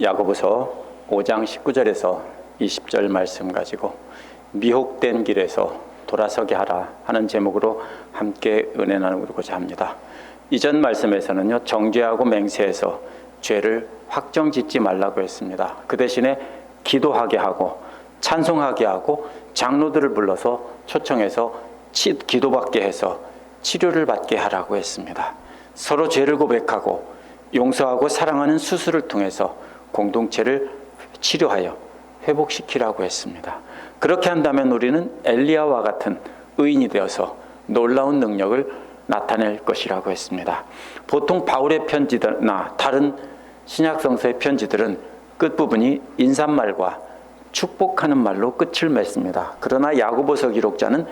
야고보서 5장 19절에서 20절 말씀 가지고 미혹된 길에서 돌아서게 하라 하는 제목으로 함께 은혜 나누고자 합니다. 이전 말씀에서는요 정죄하고 맹세해서 죄를 확정 짓지 말라고 했습니다. 그 대신에 기도하게 하고 찬송하게 하고 장로들을 불러서 초청해서 치, 기도받게 해서 치료를 받게 하라고 했습니다. 서로 죄를 고백하고 용서하고 사랑하는 수술을 통해서 공동체를 치료하여 회복시키라고 했습니다. 그렇게 한다면 우리는 엘리야와 같은 의인이 되어서 놀라운 능력을 나타낼 것이라고 했습니다. 보통 바울의 편지나 다른 신약 성서의 편지들은 끝부분이 인사말과 축복하는 말로 끝을 맺습니다. 그러나 야고보서 기록자는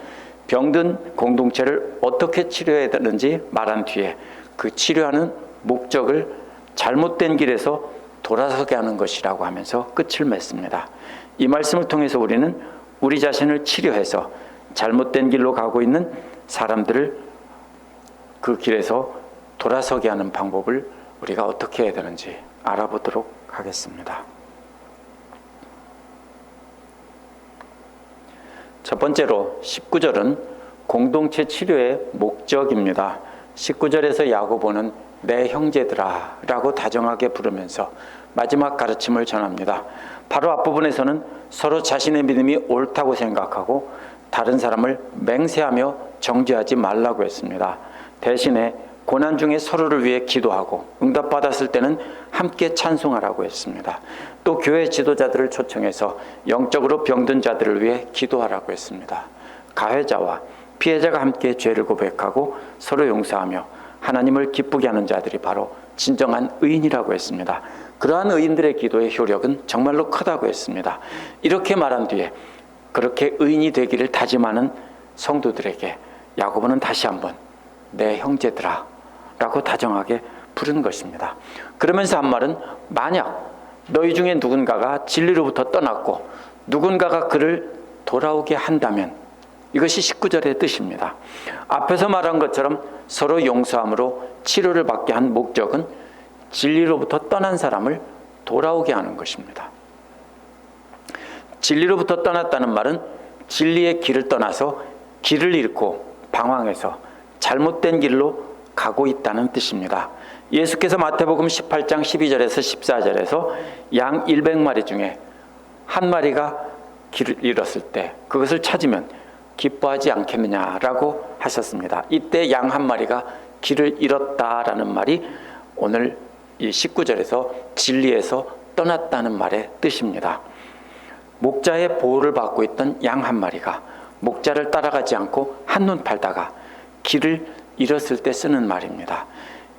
병든 공동체를 어떻게 치료해야 되는지 말한 뒤에 그 치료하는 목적을 잘못된 길에서 돌아서게 하는 것이라고 하면서 끝을 맺습니다. 이 말씀을 통해서 우리는 우리 자신을 치료해서 잘못된 길로 가고 있는 사람들을 그 길에서 돌아서게 하는 방법을 우리가 어떻게 해야 되는지 알아보도록 하겠습니다. 첫 번째로 19절은 공동체 치료의 목적입니다. 19절에서 야고보는 내 형제들아 라고 다정하게 부르면서 마지막 가르침을 전합니다. 바로 앞부분에서는 서로 자신의 믿음이 옳다고 생각하고 다른 사람을 맹세하며 정죄하지 말라고 했습니다. 대신에 고난 중에 서로를 위해 기도하고 응답받았을 때는 함께 찬송하라고 했습니다. 또 교회 지도자들을 초청해서 영적으로 병든 자들을 위해 기도하라고 했습니다. 가해자와 피해자가 함께 죄를 고백하고 서로 용서하며 하나님을 기쁘게 하는 자들이 바로 진정한 의인이라고 했습니다. 그러한 의인들의 기도의 효력은 정말로 크다고 했습니다. 이렇게 말한 뒤에 그렇게 의인이 되기를 다짐하는 성도들에게 야고보는 다시 한번 내 형제들아 라고 다정하게 부른 것입니다. 그러면서 한 말은 만약 너희 중에 누군가가 진리로부터 떠났고 누군가가 그를 돌아오게 한다면 이것이 19절의 뜻입니다. 앞에서 말한 것처럼 서로 용서함으로 치료를 받게 한 목적은 진리로부터 떠난 사람을 돌아오게 하는 것입니다. 진리로부터 떠났다는 말은 진리의 길을 떠나서 길을 잃고 방황해서 잘못된 길로 가고 있다는 뜻입니다. 예수께서 마태복음 18장 12절에서 14절에서 양 100마리 중에 한 마리가 길을 잃었을 때 그것을 찾으면 기뻐하지 않겠느냐라고 하셨습니다. 이때 양 한 마리가 길을 잃었다라는 말이 오늘 이 19절에서 진리에서 떠났다는 말의 뜻입니다. 목자의 보호를 받고 있던 양 한 마리가 목자를 따라가지 않고 한눈 팔다가 길을 잃었을 때 쓰는 말입니다.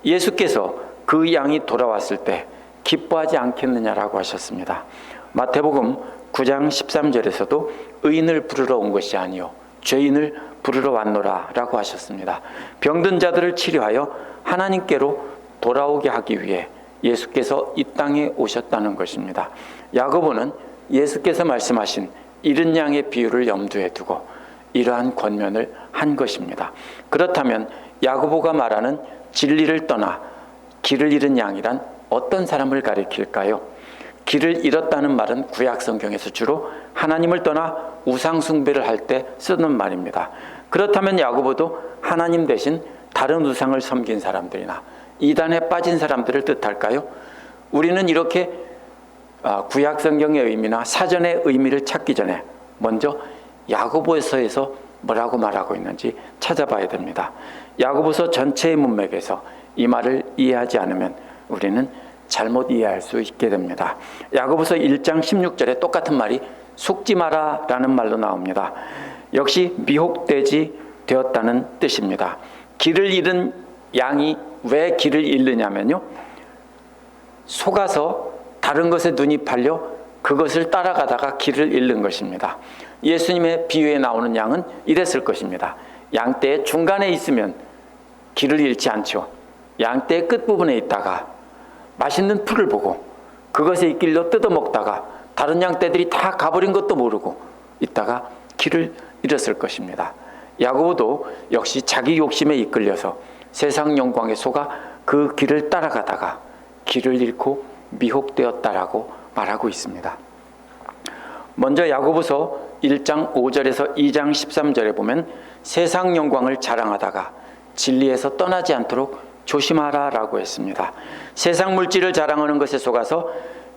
예수께서 그 양이 돌아왔을 때 기뻐하지 않겠느냐라고 하셨습니다. 마태복음 9장 13절에서도 의인을 부르러 온 것이 아니요 죄인을 부르러 왔노라라고 하셨습니다. 병든 자들을 치료하여 하나님께로 돌아오게 하기 위해 예수께서 이 땅에 오셨다는 것입니다. 야고보는 예수께서 말씀하신 이른 양의 비유를 염두에 두고 이러한 권면을 한 것입니다. 그렇다면 야고보가 말하는 진리를 떠나 길을 잃은 양이란 어떤 사람을 가리킬까요? 길을 잃었다는 말은 구약 성경에서 주로 하나님을 떠나 우상 숭배를 할 때 쓰는 말입니다. 그렇다면 야고보도 하나님 대신 다른 우상을 섬긴 사람들이나 이단에 빠진 사람들을 뜻할까요? 우리는 이렇게 구약 성경의 의미나 사전의 의미를 찾기 전에 먼저 야고보서에서 뭐라고 말하고 있는지 찾아봐야 됩니다. 야고보서 전체의 문맥에서 이 말을 이해하지 않으면 우리는 잘못 이해할 수 있게 됩니다. 야고보서 1장 16절에 똑같은 말이 속지 마라 라는 말로 나옵니다. 역시 미혹되지 되었다는 뜻입니다. 길을 잃은 양이 왜 길을 잃느냐면요. 속아서 다른 것에 눈이 팔려 그것을 따라가다가 길을 잃는 것입니다. 예수님의 비유에 나오는 양은 이랬을 것입니다. 양떼의 중간에 있으면 길을 잃지 않죠. 양떼의 끝부분에 있다가 맛있는 풀을 보고 그것에 있길로 뜯어먹다가 다른 양 떼들이 다 가버린 것도 모르고 있다가 길을 잃었을 것입니다. 야고보도 역시 자기 욕심에 이끌려서 세상 영광에 속아 그 길을 따라가다가 길을 잃고 미혹되었다라고 말하고 있습니다. 먼저 야고보서 1장 5절에서 2장 13절에 보면 세상 영광을 자랑하다가 진리에서 떠나지 않도록 조심하라라고 했습니다. 세상 물질을 자랑하는 것에 속아서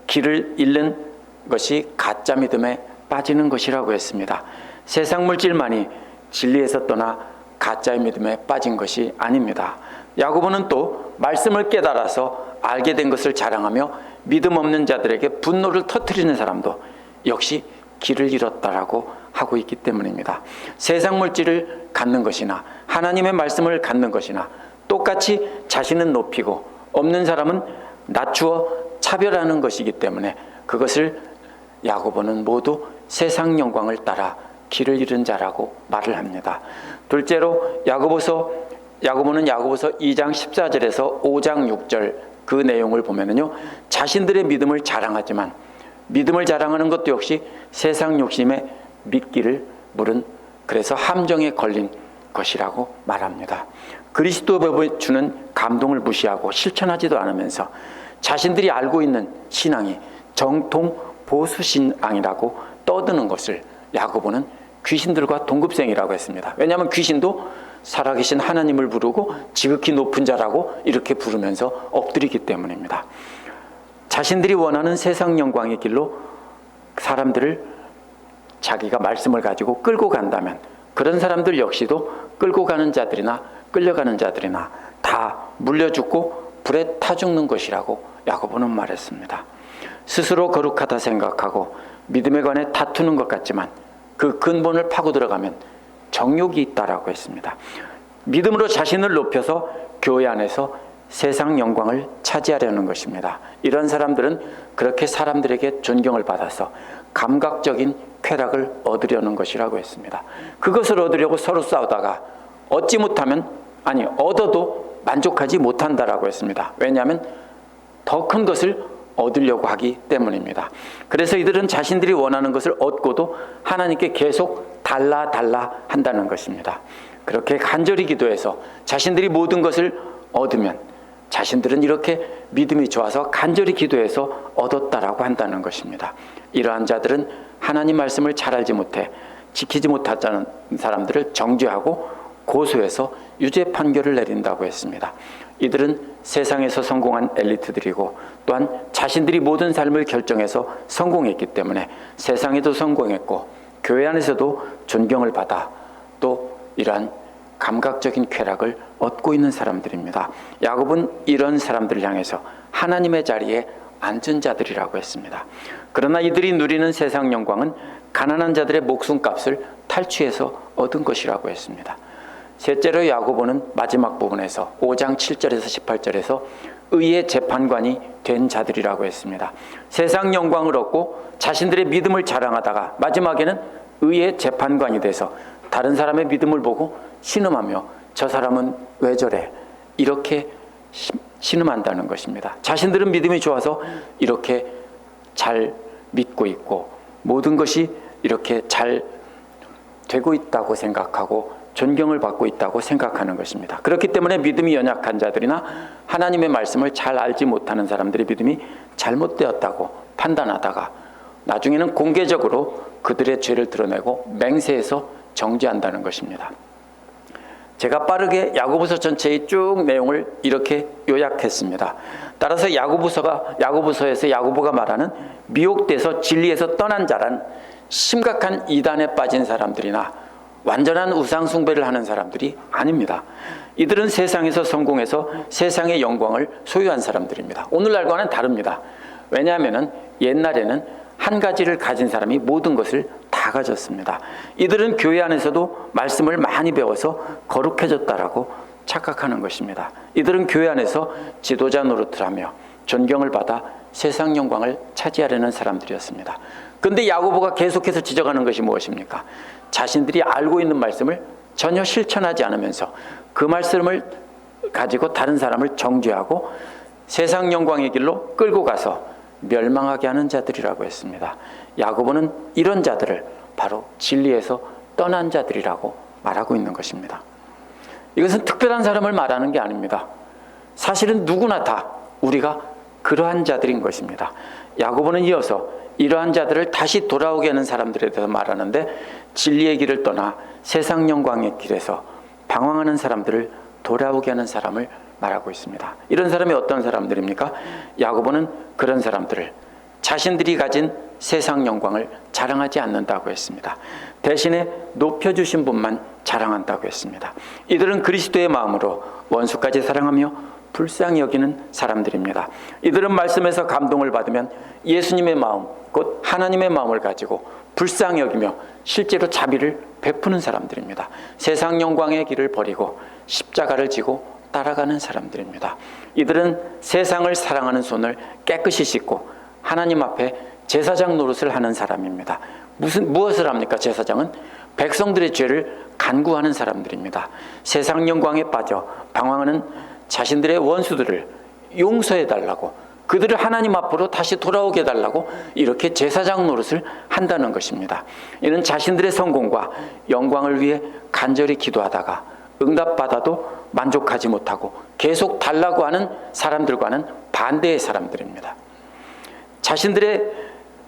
길을 잃는 것이 가짜 믿음에 빠지는 것이라고 했습니다. 세상 물질만이 진리에서 떠나 가짜의 믿음에 빠진 것이 아닙니다. 야고보는 또 말씀을 깨달아서 알게 된 것을 자랑하며 믿음 없는 자들에게 분노를 터뜨리는 사람도 역시 길을 잃었다라고 하고 있기 때문입니다. 세상 물질을 갖는 것이나 하나님의 말씀을 갖는 것이나 똑같이 자신은 높이고 없는 사람은 낮추어 차별하는 것이기 때문에 그것을 야고보는 모두 세상 영광을 따라 길을 잃은 자라고 말을 합니다. 둘째로 야고보서 야고보는 야고보서 2장 14절에서 5장 6절 그 내용을 보면은요. 자신들의 믿음을 자랑하지만 믿음을 자랑하는 것도 역시 세상 욕심에 믿기를 물은 그래서 함정에 걸린 것이라고 말합니다. 그리스도 법을 주는 감동을 무시하고 실천하지도 않으면서 자신들이 알고 있는 신앙이 정통 보수 신앙이라고 떠드는 것을 야고보는 귀신들과 동급생이라고 했습니다. 왜냐하면 귀신도 살아계신 하나님을 부르고 지극히 높은 자라고 이렇게 부르면서 엎드리기 때문입니다. 자신들이 원하는 세상 영광의 길로 사람들을 자기가 말씀을 가지고 끌고 간다면 그런 사람들 역시도 끌고 가는 자들이나 끌려가는 자들이나 다 물려 죽고 불에 타 죽는 것이라고 야고보는 말했습니다. 스스로 거룩하다 생각하고 믿음에 관해 다투는 것 같지만 그 근본을 파고 들어가면 정욕이 있다라고 했습니다. 믿음으로 자신을 높여서 교회 안에서 세상 영광을 차지하려는 것입니다. 이런 사람들은 그렇게 사람들에게 존경을 받아서 감각적인 쾌락을 얻으려는 것이라고 했습니다. 그것을 얻으려고 서로 싸우다가 얻지 못하면 아니 얻어도 만족하지 못한다라고 했습니다. 왜냐하면 더 큰 것을 얻으려고 하기 때문입니다. 그래서 이들은 자신들이 원하는 것을 얻고도 하나님께 계속 달라 달라 한다는 것입니다. 그렇게 간절히 기도해서 자신들이 모든 것을 얻으면 자신들은 이렇게 믿음이 좋아서 간절히 기도해서 얻었다라고 한다는 것입니다. 이러한 자들은 하나님 말씀을 잘 알지 못해 지키지 못하자는 사람들을 정죄하고 고소해서 유죄 판결을 내린다고 했습니다. 이들은 세상에서 성공한 엘리트들이고 또한 자신들이 모든 삶을 결정해서 성공했기 때문에 세상에도 성공했고 교회 안에서도 존경을 받아 또 이러한 감각적인 쾌락을 얻고 있는 사람들입니다. 야곱은 이런 사람들을 향해서 하나님의 자리에 앉은 자들이라고 했습니다. 그러나 이들이 누리는 세상 영광은 가난한 자들의 목숨값을 탈취해서 얻은 것이라고 했습니다. 셋째로 야고보는 마지막 부분에서 5장 7절에서 18절에서 의의 재판관이 된 자들이라고 했습니다. 세상 영광을 얻고 자신들의 믿음을 자랑하다가 마지막에는 의의 재판관이 돼서 다른 사람의 믿음을 보고 신음하며 저 사람은 왜 저래 이렇게 신음한다는 것입니다. 자신들은 믿음이 좋아서 이렇게 잘 믿고 있고 모든 것이 이렇게 잘 되고 있다고 생각하고 존경을 받고 있다고 생각하는 것입니다. 그렇기 때문에 믿음이 연약한 자들이나 하나님의 말씀을 잘 알지 못하는 사람들의 믿음이 잘못되었다고 판단하다가 나중에는 공개적으로 그들의 죄를 드러내고 맹세해서 정죄한다는 것입니다. 제가 빠르게 야고보서 전체의 쭉 내용을 이렇게 요약했습니다. 따라서 야고보서가 야고보서에서 야고보가 말하는 미혹돼서 진리에서 떠난 자란 심각한 이단에 빠진 사람들이나 완전한 우상 숭배를 하는 사람들이 아닙니다. 이들은 세상에서 성공해서 세상의 영광을 소유한 사람들입니다. 오늘날과는 다릅니다. 왜냐하면 옛날에는 한 가지를 가진 사람이 모든 것을 다 가졌습니다. 이들은 교회 안에서도 말씀을 많이 배워서 거룩해졌다라고 착각하는 것입니다. 이들은 교회 안에서 지도자 노릇을 하며 존경을 받아 세상 영광을 차지하려는 사람들이었습니다. 근데 야고보가 계속해서 지적하는 것이 무엇입니까? 자신들이 알고 있는 말씀을 전혀 실천하지 않으면서 그 말씀을 가지고 다른 사람을 정죄하고 세상 영광의 길로 끌고 가서 멸망하게 하는 자들이라고 했습니다. 야고보는 이런 자들을 바로 진리에서 떠난 자들이라고 말하고 있는 것입니다. 이것은 특별한 사람을 말하는 게 아닙니다. 사실은 누구나 다 우리가 그러한 자들인 것입니다. 야고보는 이어서 이러한 자들을 다시 돌아오게 하는 사람들에 대해서 말하는데 진리의 길을 떠나 세상 영광의 길에서 방황하는 사람들을 돌아오게 하는 사람을 말하고 있습니다. 이런 사람이 어떤 사람들입니까? 야고보는 그런 사람들을 자신들이 가진 세상 영광을 자랑하지 않는다고 했습니다. 대신에 높여주신 분만 자랑한다고 했습니다. 이들은 그리스도의 마음으로 원수까지 사랑하며 불쌍히 여기는 사람들입니다. 이들은 말씀에서 감동을 받으면 예수님의 마음, 곧 하나님의 마음을 가지고 불쌍히 여기며 실제로 자비를 베푸는 사람들입니다. 세상 영광의 길을 버리고 십자가를 지고 따라가는 사람들입니다. 이들은 세상을 사랑하는 손을 깨끗이 씻고 하나님 앞에 제사장 노릇을 하는 사람입니다. 무슨 무엇을 합니까? 제사장은 백성들의 죄를 간구하는 사람들입니다. 세상 영광에 빠져 방황하는 자신들의 원수들을 용서해 달라고 그들을 하나님 앞으로 다시 돌아오게 해달라고 이렇게 제사장 노릇을 한다는 것입니다. 이는 자신들의 성공과 영광을 위해 간절히 기도하다가 응답받아도 만족하지 못하고 계속 달라고 하는 사람들과는 반대의 사람들입니다. 자신들의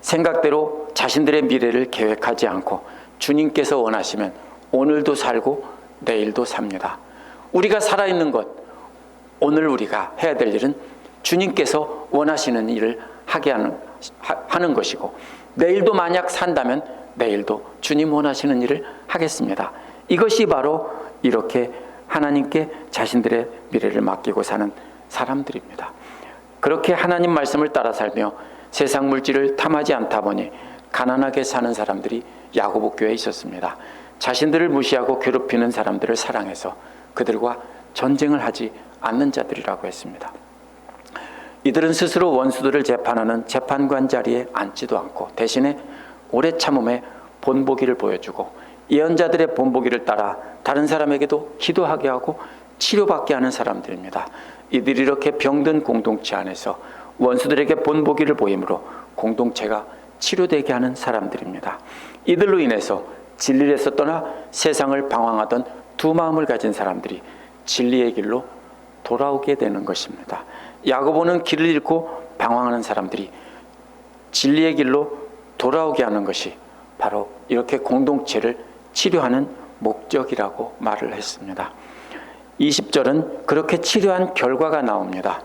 생각대로 자신들의 미래를 계획하지 않고 주님께서 원하시면 오늘도 살고 내일도 삽니다. 우리가 살아있는 것, 오늘 우리가 해야 될 일은 주님께서 원하시는 일을 하게 하는, 하는 것이고 내일도 만약 산다면 내일도 주님 원하시는 일을 하겠습니다. 이것이 바로 이렇게 하나님께 자신들의 미래를 맡기고 사는 사람들입니다. 그렇게 하나님 말씀을 따라 살며 세상 물질을 탐하지 않다 보니 가난하게 사는 사람들이 야고보 교회에 있었습니다. 자신들을 무시하고 괴롭히는 사람들을 사랑해서 그들과 전쟁을 하지 않는 자들이라고 했습니다. 이들은 스스로 원수들을 재판하는 재판관 자리에 앉지도 않고 대신에 오래 참음에 본보기를 보여주고 예언자들의 본보기를 따라 다른 사람에게도 기도하게 하고 치료받게 하는 사람들입니다. 이들이 이렇게 병든 공동체 안에서 원수들에게 본보기를 보임으로 공동체가 치료되게 하는 사람들입니다. 이들로 인해서 진리에서 떠나 세상을 방황하던 두 마음을 가진 사람들이 진리의 길로 돌아오게 되는 것입니다. 야고보는 길을 잃고 방황하는 사람들이 진리의 길로 돌아오게 하는 것이 바로 이렇게 공동체를 치료하는 목적이라고 말을 했습니다. 20절은 그렇게 치료한 결과가 나옵니다.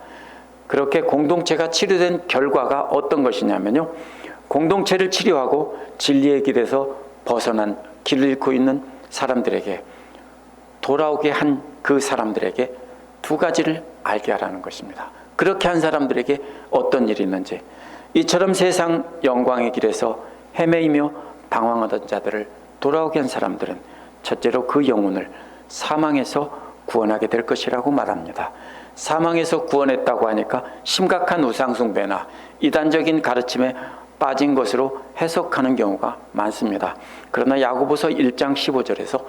그렇게 공동체가 치료된 결과가 어떤 것이냐면요. 공동체를 치료하고 진리의 길에서 벗어난 길을 잃고 있는 사람들에게 돌아오게 한 그 사람들에게 두 가지를 알게 하라는 것입니다. 그렇게 한 사람들에게 어떤 일이 있는지 이처럼 세상 영광의 길에서 헤매이며 방황하던 자들을 돌아오게 한 사람들은 첫째로 그 영혼을 사망에서 구원하게 될 것이라고 말합니다. 사망에서 구원했다고 하니까 심각한 우상숭배나 이단적인 가르침에 빠진 것으로 해석하는 경우가 많습니다. 그러나 야고보서 1장 15절에서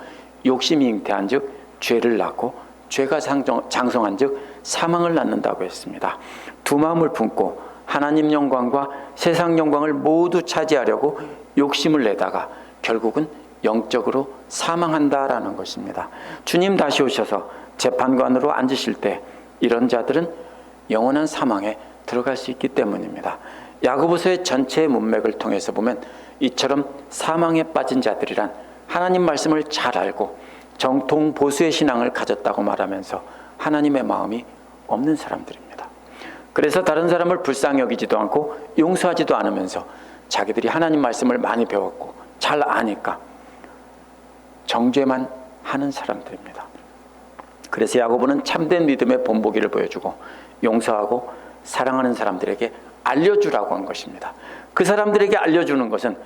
욕심이 잉태한즉 죄를 낳고 죄가 장성한 즉 사망을 낳는다고 했습니다. 두 마음을 품고 하나님 영광과 세상 영광을 모두 차지하려고 욕심을 내다가 결국은 영적으로 사망한다라는 것입니다. 주님 다시 오셔서 재판관으로 앉으실 때 이런 자들은 영원한 사망에 들어갈 수 있기 때문입니다. 야고보서의 전체 문맥을 통해서 보면 이처럼 사망에 빠진 자들이란 하나님 말씀을 잘 알고 정통 보수의 신앙을 가졌다고 말하면서 하나님의 마음이 없는 사람들입니다. 그래서 다른 사람을 불쌍히 여기지도 않고 용서하지도 않으면서 자기들이 하나님 말씀을 많이 배웠고 잘 아니까 정죄만 하는 사람들입니다. 그래서 야고보는 참된 믿음의 본보기를 보여주고 용서하고 사랑하는 사람들에게 알려주라고 한 것입니다. 그 사람들에게 알려주는 것은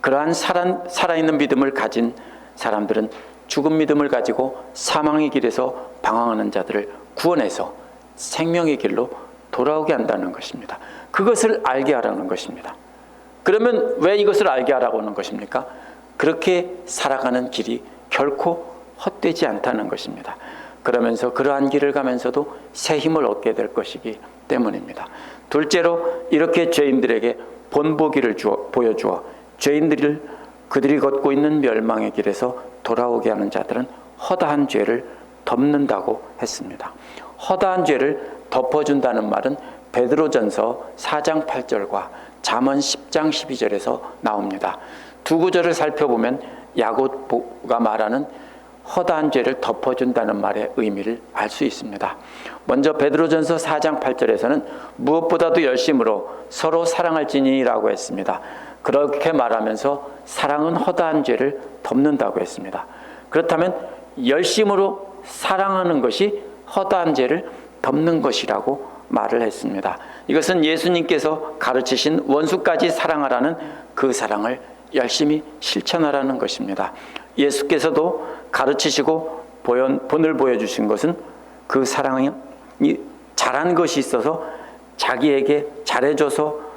그러한 살아, 살아있는 믿음을 가진 사람들은 죽은 믿음을 가지고 사망의 길에서 방황하는 자들을 구원해서 생명의 길로 돌아오게 한다는 것입니다. 그것을 알게 하라는 것입니다. 그러면 왜 이것을 알게 하라고 하는 것입니까? 그렇게 살아가는 길이 결코 헛되지 않다는 것입니다. 그러면서 그러한 길을 가면서도 새 힘을 얻게 될 것이기 때문입니다. 둘째로 이렇게 죄인들에게 본보기를 주어, 보여주어 죄인들을 그들이 걷고 있는 멸망의 길에서 돌아오게 하는 자들은 허다한 죄를 덮는다고 했습니다. 허다한 죄를 덮어준다는 말은 베드로전서 4장 8절과 잠언 10장 12절에서 나옵니다. 두 구절을 살펴보면 야고보가 말하는 허다한 죄를 덮어준다는 말의 의미를 알 수 있습니다. 먼저 베드로전서 4장 8절에서는 무엇보다도 열심으로 서로 사랑할지니라고 했습니다. 그렇게 말하면서 사랑은 허다한 죄를 덮는다고 했습니다. 그렇다면 열심으로 사랑하는 것이 허다한 죄를 덮는 것이라고 말을 했습니다. 이것은 예수님께서 가르치신 원수까지 사랑하라는 그 사랑을 열심히 실천하라는 것입니다. 예수께서도 가르치시고 본을 보여주신 것은 그 사랑이 잘한 것이 있어서 자기에게 잘해줘서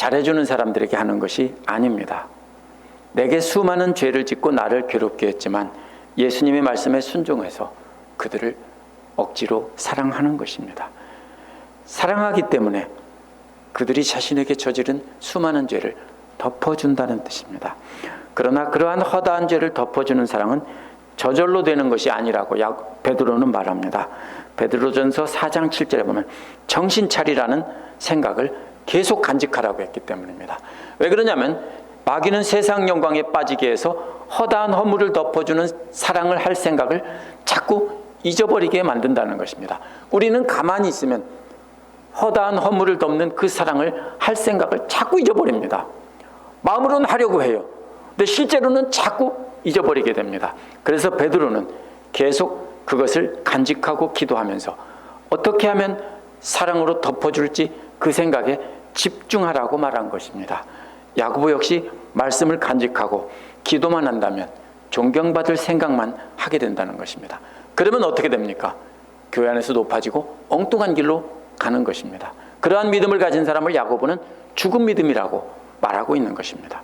잘해주는 사람들에게 하는 것이 아닙니다. 내게 수많은 죄를 짓고 나를 괴롭게 했지만 예수님의 말씀에 순종해서 그들을 억지로 사랑하는 것입니다. 사랑하기 때문에 그들이 자신에게 저지른 수많은 죄를 덮어준다는 뜻입니다. 그러나 그러한 허다한 죄를 덮어주는 사랑은 저절로 되는 것이 아니라고 베드로는 말합니다. 베드로전서 4장 7절에 보면 정신 차리라는 생각을 계속 간직하라고 했기 때문입니다. 왜 그러냐면 마귀는 세상 영광에 빠지게 해서 허다한 허물을 덮어주는 사랑을 할 생각을 자꾸 잊어버리게 만든다는 것입니다. 우리는 가만히 있으면 허다한 허물을 덮는 그 사랑을 할 생각을 자꾸 잊어버립니다. 마음으로는 하려고 해요. 근데 실제로는 자꾸 잊어버리게 됩니다. 그래서 베드로는 계속 그것을 간직하고 기도하면서 어떻게 하면 사랑으로 덮어줄지 그 생각에 집중하라고 말한 것입니다. 야고보 역시 말씀을 간직하고 기도만 한다면 존경받을 생각만 하게 된다는 것입니다. 그러면 어떻게 됩니까? 교회 안에서 높아지고 엉뚱한 길로 가는 것입니다. 그러한 믿음을 가진 사람을 야고보는 죽은 믿음이라고 말하고 있는 것입니다.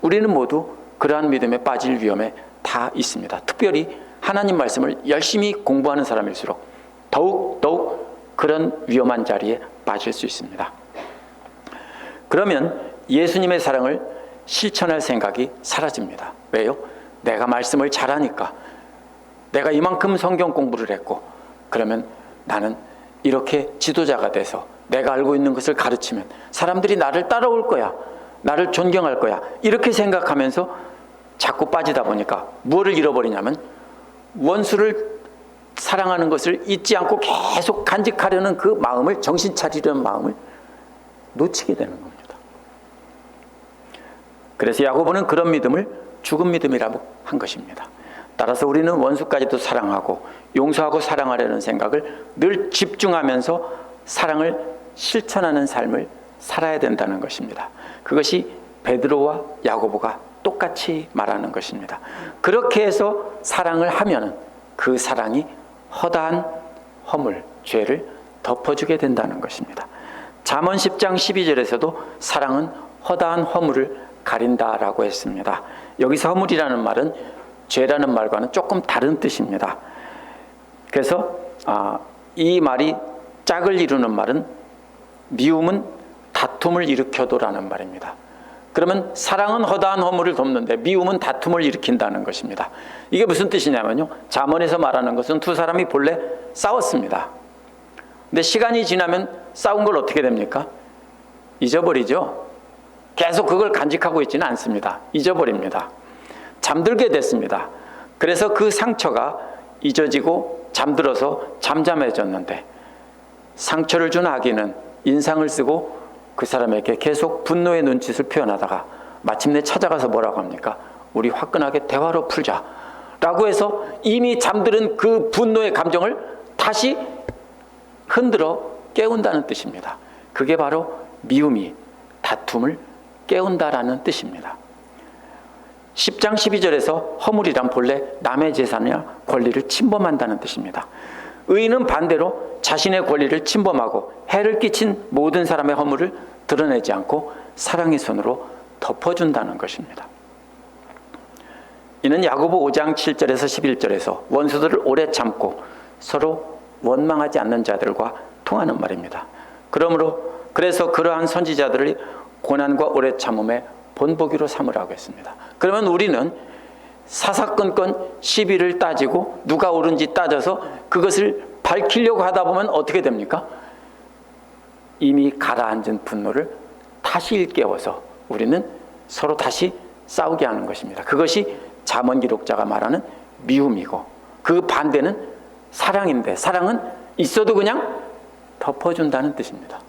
우리는 모두 그러한 믿음에 빠질 위험에 다 있습니다. 특별히 하나님 말씀을 열심히 공부하는 사람일수록 더욱 더욱 그런 위험한 자리에 빠질 수 있습니다. 그러면 예수님의 사랑을 실천할 생각이 사라집니다. 왜요? 내가 말씀을 잘하니까 내가 이만큼 성경 공부를 했고 그러면 나는 이렇게 지도자가 돼서 내가 알고 있는 것을 가르치면 사람들이 나를 따라올 거야. 나를 존경할 거야. 이렇게 생각하면서 자꾸 빠지다 보니까 무엇을 잃어버리냐면 원수를 사랑하는 것을 잊지 않고 계속 간직하려는 그 마음을 정신 차리려는 마음을 놓치게 되는 겁니다. 그래서 야고보는 그런 믿음을 죽은 믿음이라고 한 것입니다. 따라서 우리는 원수까지도 사랑하고 용서하고 사랑하려는 생각을 늘 집중하면서 사랑을 실천하는 삶을 살아야 된다는 것입니다. 그것이 베드로와 야고보가 똑같이 말하는 것입니다. 그렇게 해서 사랑을 하면은 그 사랑이 허다한 허물, 죄를 덮어주게 된다는 것입니다. 잠언 10장 12절에서도 사랑은 허다한 허물을 가린다라고 했습니다. 여기서 허물이라는 말은 죄라는 말과는 조금 다른 뜻입니다. 그래서 아, 이 말이 짝을 이루는 말은 미움은 다툼을 일으켜도라는 말입니다. 그러면 사랑은 허다한 허물을 돕는데 미움은 다툼을 일으킨다는 것입니다. 이게 무슨 뜻이냐면요. 잠언에서 말하는 것은 두 사람이 본래 싸웠습니다. 근데 시간이 지나면 싸운 걸 어떻게 됩니까? 잊어버리죠. 계속 그걸 간직하고 있지는 않습니다. 잊어버립니다. 잠들게 됐습니다. 그래서 그 상처가 잊어지고 잠들어서 잠잠해졌는데 상처를 준 아기는 인상을 쓰고 그 사람에게 계속 분노의 눈짓을 표현하다가 마침내 찾아가서 뭐라고 합니까? 우리 화끈하게 대화로 풀자. 라고 해서 이미 잠들은 그 분노의 감정을 다시 흔들어 깨운다는 뜻입니다. 그게 바로 미움이 다툼을 깨운다라는 뜻입니다. 10장 12절에서 허물이란 본래 남의 재산이나 권리를 침범한다는 뜻입니다. 의인은 반대로 자신의 권리를 침범하고 해를 끼친 모든 사람의 허물을 드러내지 않고 사랑의 손으로 덮어준다는 것입니다. 이는 야고보 5장 7절에서 11절에서 원수들을 오래 참고 서로 원망하지 않는 자들과 통하는 말입니다. 그러므로 그래서 그러한 선지자들을 고난과 오래 참음에 본보기로 삼으라고 했습니다. 그러면 우리는 사사건건 시비를 따지고 누가 옳은지 따져서 그것을 밝히려고 하다 보면 어떻게 됩니까? 이미 가라앉은 분노를 다시 일깨워서 우리는 서로 다시 싸우게 하는 것입니다. 그것이 잠언 기록자가 말하는 미움이고 그 반대는 사랑인데 사랑은 있어도 그냥 덮어준다는 뜻입니다.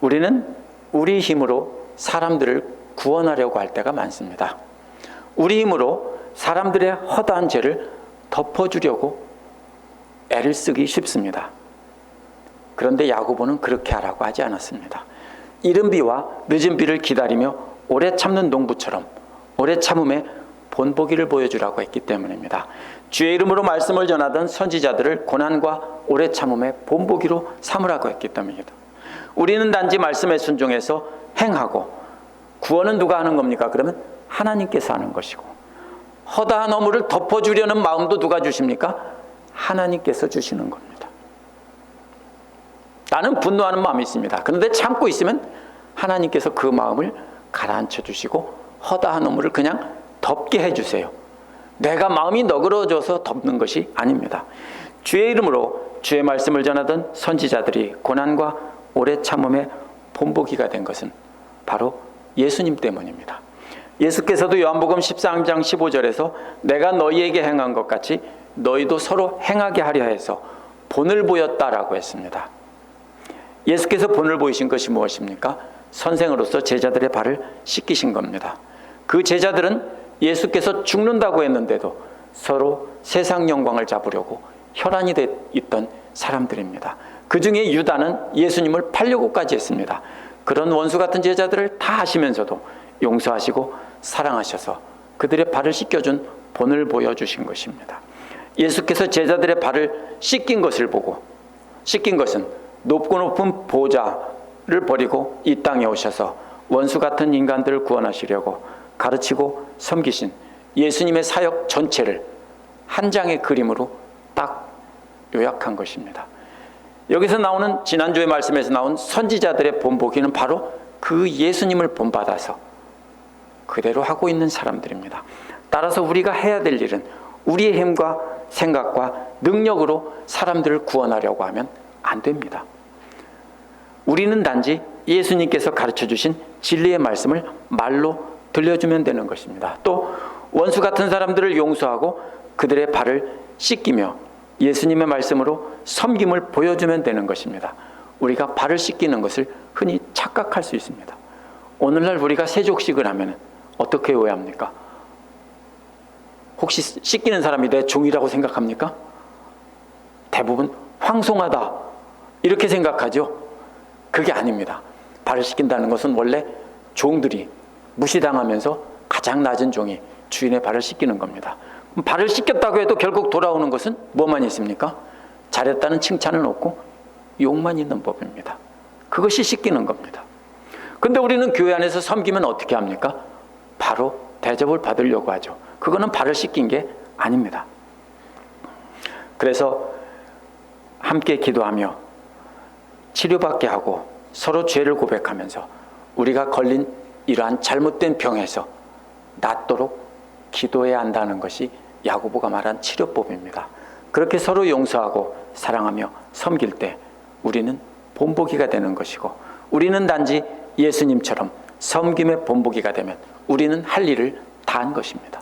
우리는 우리 힘으로 사람들을 구원하려고 할 때가 많습니다. 우리 힘으로 사람들의 허다한 죄를 덮어주려고 애를 쓰기 쉽습니다. 그런데 야고보는 그렇게 하라고 하지 않았습니다. 이른 비와 늦은 비를 기다리며 오래 참는 농부처럼 오래 참음에 본보기를 보여주라고 했기 때문입니다. 주의 이름으로 말씀을 전하던 선지자들을 고난과 오래 참음에 본보기로 삼으라고 했기 때문입니다. 우리는 단지 말씀에 순종해서 행하고 구원은 누가 하는 겁니까? 그러면 하나님께서 하는 것이고 허다한 어물을 덮어주려는 마음도 누가 주십니까? 하나님께서 주시는 겁니다. 나는 분노하는 마음이 있습니다. 그런데 참고 있으면 하나님께서 그 마음을 가라앉혀 주시고 허다한 어물을 그냥 덮게 해주세요. 내가 마음이 너그러져서 덮는 것이 아닙니다. 주의 이름으로 주의 말씀을 전하던 선지자들이 고난과 오래 참음의 본보기가 된 것은 바로 예수님 때문입니다. 예수께서도 요한복음 13장 15절에서 내가 너희에게 행한 것 같이 너희도 서로 행하게 하려 해서 본을 보였다라고 했습니다. 예수께서 본을 보이신 것이 무엇입니까? 선생으로서 제자들의 발을 씻기신 겁니다. 그 제자들은 예수께서 죽는다고 했는데도 서로 세상 영광을 잡으려고 혈안이 돼 있던 사람들입니다. 그 중에 유다는 예수님을 팔려고까지 했습니다. 그런 원수 같은 제자들을 다 하시면서도 용서하시고 사랑하셔서 그들의 발을 씻겨준 본을 보여주신 것입니다. 예수께서 제자들의 발을 씻긴 것을 보고 씻긴 것은 높고 높은 보좌를 버리고 이 땅에 오셔서 원수 같은 인간들을 구원하시려고 가르치고 섬기신 예수님의 사역 전체를 한 장의 그림으로 딱 요약한 것입니다. 여기서 나오는 지난주의 말씀에서 나온 선지자들의 본보기는 바로 그 예수님을 본받아서 그대로 하고 있는 사람들입니다. 따라서 우리가 해야 될 일은 우리의 힘과 생각과 능력으로 사람들을 구원하려고 하면 안 됩니다. 우리는 단지 예수님께서 가르쳐 주신 진리의 말씀을 말로 들려주면 되는 것입니다. 또 원수 같은 사람들을 용서하고 그들의 발을 씻기며 예수님의 말씀으로 섬김을 보여주면 되는 것입니다. 우리가 발을 씻기는 것을 흔히 착각할 수 있습니다. 오늘날 우리가 세족식을 하면 어떻게 오해합니까? 혹시 씻기는 사람이 내 종이라고 생각합니까? 대부분 황송하다 이렇게 생각하죠. 그게 아닙니다. 발을 씻긴다는 것은 원래 종들이 무시당하면서 가장 낮은 종이 주인의 발을 씻기는 겁니다. 발을 씻겼다고 해도 결국 돌아오는 것은 뭐만 있습니까? 잘했다는 칭찬은 없고 욕만 있는 법입니다. 그것이 씻기는 겁니다. 근데 우리는 교회 안에서 섬기면 어떻게 합니까? 바로 대접을 받으려고 하죠. 그거는 발을 씻긴 게 아닙니다. 그래서 함께 기도하며 치료받게 하고 서로 죄를 고백하면서 우리가 걸린 이러한 잘못된 병에서 낫도록 기도해야 한다는 것이 야고보가 말한 치료법입니다. 그렇게 서로 용서하고 사랑하며 섬길 때 우리는 본보기가 되는 것이고 우리는 단지 예수님처럼 섬김의 본보기가 되면 우리는 할 일을 다 한 것입니다.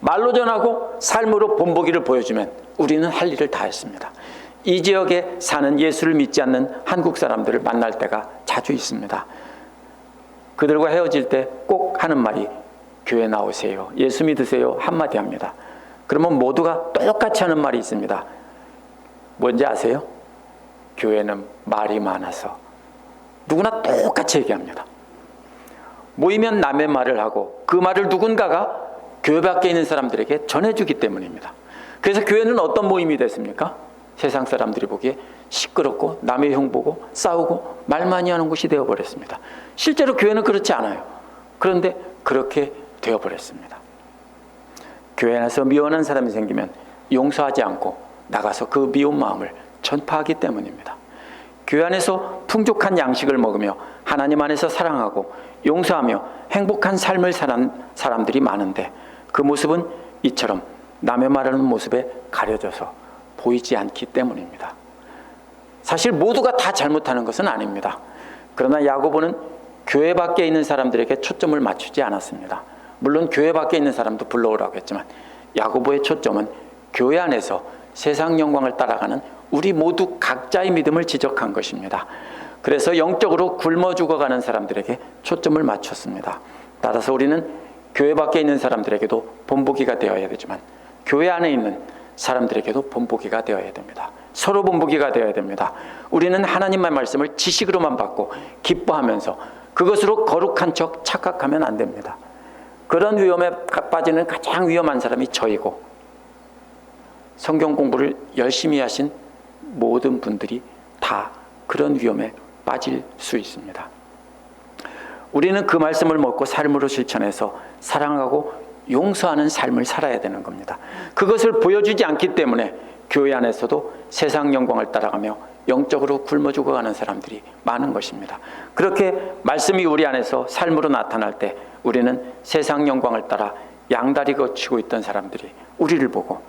말로 전하고 삶으로 본보기를 보여주면 우리는 할 일을 다 했습니다. 이 지역에 사는 예수를 믿지 않는 한국 사람들을 만날 때가 자주 있습니다. 그들과 헤어질 때 꼭 하는 말이 교회 나오세요. 예수 믿으세요. 한마디 합니다. 그러면 모두가 똑같이 하는 말이 있습니다. 뭔지 아세요? 교회는 말이 많아서 누구나 똑같이 얘기합니다. 모이면 남의 말을 하고 그 말을 누군가가 교회 밖에 있는 사람들에게 전해주기 때문입니다. 그래서 교회는 어떤 모임이 됐습니까? 세상 사람들이 보기에 시끄럽고 남의 형 보고 싸우고 말 많이 하는 곳이 되어버렸습니다. 실제로 교회는 그렇지 않아요. 그런데 그렇게 되어버렸습니다. 교회 안에서 미워하는 사람이 생기면 용서하지 않고 나가서 그 미운 마음을 전파하기 때문입니다. 교회 안에서 풍족한 양식을 먹으며 하나님 안에서 사랑하고 용서하며 행복한 삶을 사는 사람들이 많은데 그 모습은 이처럼 남의 말하는 모습에 가려져서 보이지 않기 때문입니다. 사실 모두가 다 잘못하는 것은 아닙니다. 그러나 야고보는 교회 밖에 있는 사람들에게 초점을 맞추지 않았습니다. 물론 교회 밖에 있는 사람도 불러오라고 했지만 야고보의 초점은 교회 안에서 세상 영광을 따라가는 우리 모두 각자의 믿음을 지적한 것입니다. 그래서 영적으로 굶어 죽어가는 사람들에게 초점을 맞췄습니다. 따라서 우리는 교회 밖에 있는 사람들에게도 본보기가 되어야 되지만 교회 안에 있는 사람들에게도 본보기가 되어야 됩니다. 서로 본보기가 되어야 됩니다. 우리는 하나님의 말씀을 지식으로만 받고 기뻐하면서 그것으로 거룩한 척 착각하면 안 됩니다. 그런 위험에 빠지는 가장 위험한 사람이 저이고 성경 공부를 열심히 하신 모든 분들이 다 그런 위험에 빠질 수 있습니다. 우리는 그 말씀을 먹고 삶으로 실천해서 사랑하고 용서하는 삶을 살아야 되는 겁니다. 그것을 보여주지 않기 때문에 교회 안에서도 세상 영광을 따라가며 영적으로 굶어 죽어가는 사람들이 많은 것입니다. 그렇게 말씀이 우리 안에서 삶으로 나타날 때 우리는 세상 영광을 따라 양다리 거치고 있던 사람들이 우리를 보고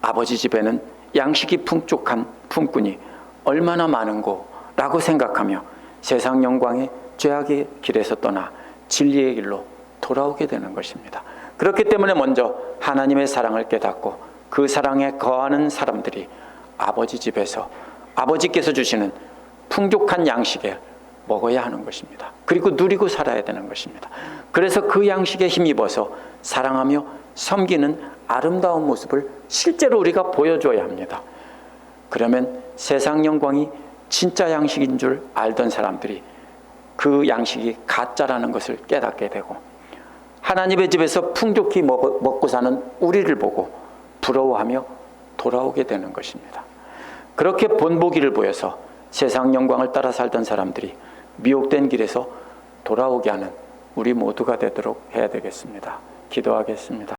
아버지 집에는 양식이 풍족한 품꾼이 얼마나 많은고라고 생각하며 세상 영광의 죄악의 길에서 떠나 진리의 길로 돌아오게 되는 것입니다. 그렇기 때문에 먼저 하나님의 사랑을 깨닫고 그 사랑에 거하는 사람들이 아버지 집에서 아버지께서 주시는 풍족한 양식에 먹어야 하는 것입니다. 그리고 누리고 살아야 되는 것입니다. 그래서 그 양식에 힘입어서 사랑하며 섬기는 아름다운 모습을 실제로 우리가 보여줘야 합니다. 그러면 세상 영광이 진짜 양식인 줄 알던 사람들이 그 양식이 가짜라는 것을 깨닫게 되고 하나님의 집에서 풍족히 먹- 먹고 사는 우리를 보고 부러워하며 돌아오게 되는 것입니다. 그렇게 본보기를 보여서 세상 영광을 따라 살던 사람들이 미혹된 길에서 돌아오게 하는 우리 모두가 되도록 해야 되겠습니다. 기도하겠습니다.